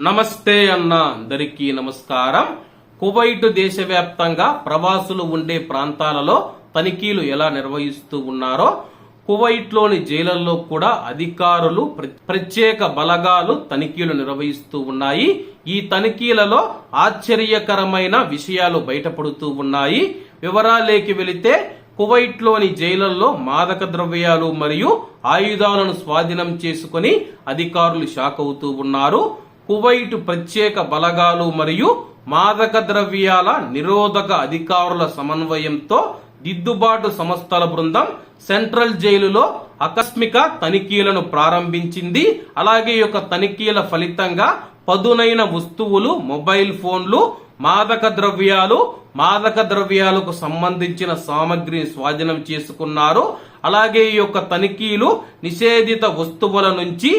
నమస్తే అన్న అందరికీ నమస్కారం. కువైట్ దేశవ్యాప్తంగా ప్రవాసులు ఉండే ప్రాంతాలలో తనిఖీలు ఎలా నిర్వహిస్తూ ఉన్నారో కువైట్లోని జైలల్లో కూడా అధికారులు ప్ర- ప్రత్యేక బలగాలు తనిఖీలు నిర్వహిస్తూ ఉన్నాయి. ఈ తనిఖీలలో ఆశ్చర్యకరమైన విషయాలు బయటపడుతూ ఉన్నాయి. వివరాలేకి వెళితే కువైట్లోని జైలల్లో మాదక ద్రవ్యాలు మరియు ఆయుధాలను స్వాధీనం చేసుకుని అధికారులు షాక్ అవుతూ ఉన్నారు. కువైట్ ప్రత్యేక బలగాలు మరియు మాదక ద్రవ్యాల నిరోధక అధికారుల సమన్వయంతో దిద్దుబాటు సంస్థల బృందం సెంట్రల్ జైలులో ఆకస్మిక తనిఖీలను ప్రారంభించింది. అలాగే ఈ యొక్క తనిఖీల ఫలితంగా పదునైన వస్తువులు మొబైల్ ఫోన్లు మాదక ద్రవ్యాలు మాదక ద్రవ్యాలకు సంబంధించిన సామగ్రిని స్వాధీనం చేసుకున్నారు. అలాగే ఈ యొక్క తనిఖీలు నిషేధిత వస్తువుల నుంచి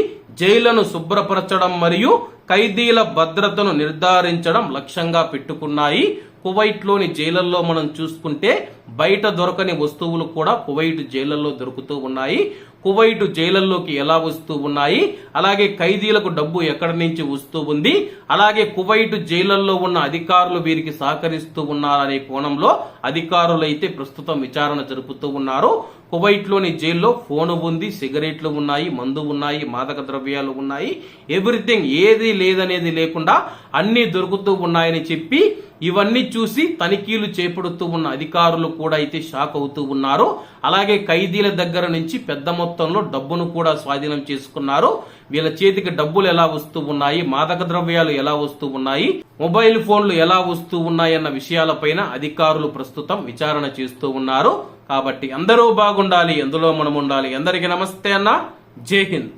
జైలను శుభ్రపరచడం మరియు ఖైదీల భద్రతను నిర్ధారించడం లక్ష్యంగా పెట్టుకున్నాయి. కువైట్లోని జైలల్లో మనం చూసుకుంటే బయట దొరకని వస్తువులు కూడా కువైట్ జైలల్లో దొరుకుతూ ఉన్నాయి. కువైట్ జైలల్లోకి ఎలా వస్తూ ఉన్నాయి? అలాగే ఖైదీలకు డబ్బు ఎక్కడి నుంచి వస్తూ ఉంది? అలాగే కువైట్ జైలల్లో ఉన్న అధికారులు వీరికి సహకరిస్తూ ఉన్నారనే కోణంలో అధికారులు అయితే ప్రస్తుతం విచారణ జరుపుతూ ఉన్నారు. కువైట్లోని జైల్లో ఫోను ఉంది సిగరెట్లు ఉన్నాయి మందు ఉన్నాయి మాదక ద్రవ్యాలు ఉన్నాయి. ఎవ్రీథింగ్ ఏది లేదనేది లేకుండా అన్ని దొరుకుతూ ఉన్నాయని చెప్పి ఇవన్నీ చూసి తనిఖీలు చేపడుతూ ఉన్న అధికారులు కూడా అయితే షాక్ అవుతూ ఉన్నారు. అలాగే ఖైదీల దగ్గర నుంచి పెద్ద మొత్తంలో డబ్బును కూడా స్వాధీనం చేసుకున్నారు. వీళ్ళ చేతికి డబ్బులు ఎలా వస్తూ ఉన్నాయి? మాదక ద్రవ్యాలు ఎలా వస్తూ ఉన్నాయి? మొబైల్ ఫోన్లు ఎలా వస్తూ ఉన్నాయి అన్న విషయాలపైన అధికారులు ప్రస్తుతం విచారణ చేస్తూ ఉన్నారు. కాబట్టి అందరూ బాగుండాలి ఎందులో మనం ఉండాలి. అందరికీ నమస్తే అన్న. జై హింద్.